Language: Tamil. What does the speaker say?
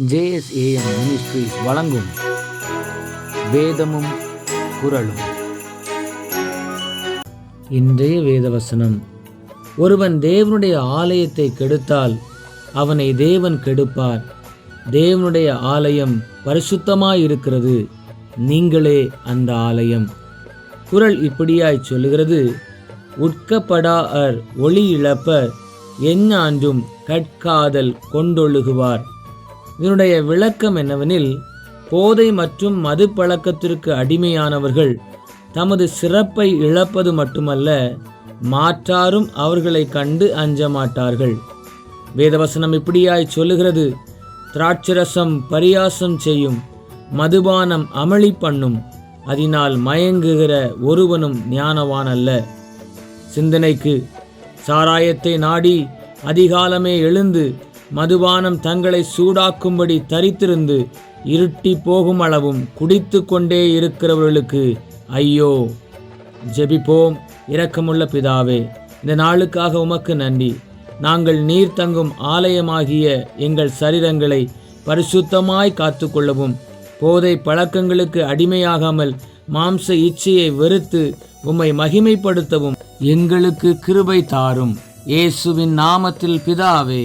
ஜேஎஸ்ஏஎம் மினிஸ்ட்ரிஸ் வழங்கும் வேதமும் குரலும் இன்றைய வேதவசனம். ஒருவன் தேவனுடைய ஆலயத்தை கெடுத்தால் அவனை தேவன் கெடுப்பார். தேவனுடைய ஆலயம் பரிசுத்தமாயிருக்கிறது. நீங்களே அந்த ஆலயம். குரல் இப்படியாய் சொல்லுகிறது. உட்கப்படார் ஒளி இழப்பர் எஞ்ஞாண்டும் கற்காதல் கொண்டொழுகுவார். இதனுடைய விளக்கம் என்னவெனில் போதை மற்றும் மது பழக்கத்திற்கு அடிமையானவர்கள் தமது சிறப்பை இழப்பது மட்டுமல்ல மாற்றாரும் அவர்களை கண்டு அஞ்ச மாட்டார்கள் வேதவசனம் இப்படியாய் சொல்லுகிறது திராட்சரசம் பரியாசம் செய்யும் மதுபானம் அமளி பண்ணும் அதனால் மயங்குகிற ஒருவனும் ஞானவான் அல்ல சிந்தனைக்கு சாராயத்தை நாடி அதிகாலமே எழுந்து மதுபானம் தங்களை சூடாக்கும்படி தரித்திருந்து இருட்டி போகும் அளவும் குடித்து கொண்டே இருக்கிறவர்களுக்கு ஐயோ ஜெபிப்போம் இரக்கமுள்ள பிதாவே இந்த நாளுக்காக உமக்கு நன்றி. நாங்கள் நீர் தங்கும் ஆலயமாகிய எங்கள் சரீரங்களை பரிசுத்தமாய் காத்துக்கொள்ளவும் போதை பழக்கங்களுக்கு அடிமையாகாமல் மாம்ச இச்சையை வெறுத்து உம்மை மகிமைப்படுத்தவும் எங்களுக்கு கிருபை தாரும். இயேசுவின் நாமத்தில் பிதாவே